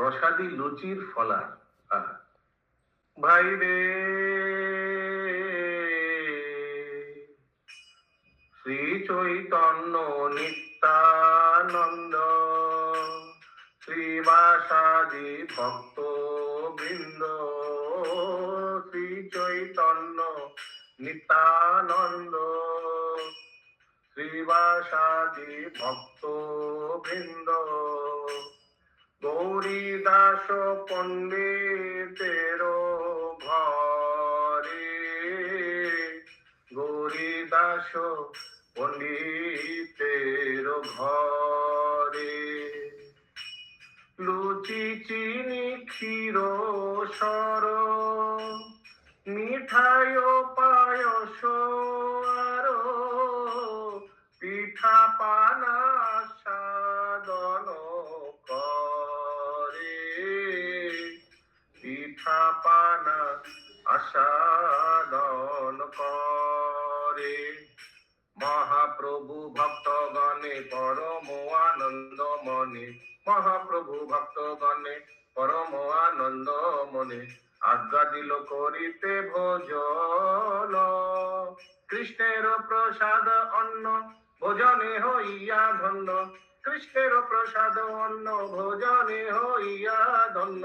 প্রসাদী লুচির ফলা। ভাই রে। শ্রী চৈতন্য নিত্যানন্দ, শ্রীবাসাদি ভক্ত বৃন্দ শ্রী চৈতন্য নিত্যানন্দ, শ্রীবাসাদি ভক্ত বৃন্দ দাস পণ্ডিতের ঘরে। গৌরী পণ্ডিতের ঘরে। লুচি, চিনি, ক্ষীর, সর, মিঠাই পায়স, আর পিঠা পানা পানা আসাদন করে। মহাপ্রভু ভক্তগণে পরম আনন্দ মনে মহাপ্রভু ভক্তগণে পরম আনন্দ মনে আজ্ঞা দিল করিতে ভোজন। কৃষ্ণের প্রসাদ অন্ন ভোজনে হইয়া ধন্য। কৃষ্ণের প্রসাদ অন্ন ভোজনে হইয়া ধন্য।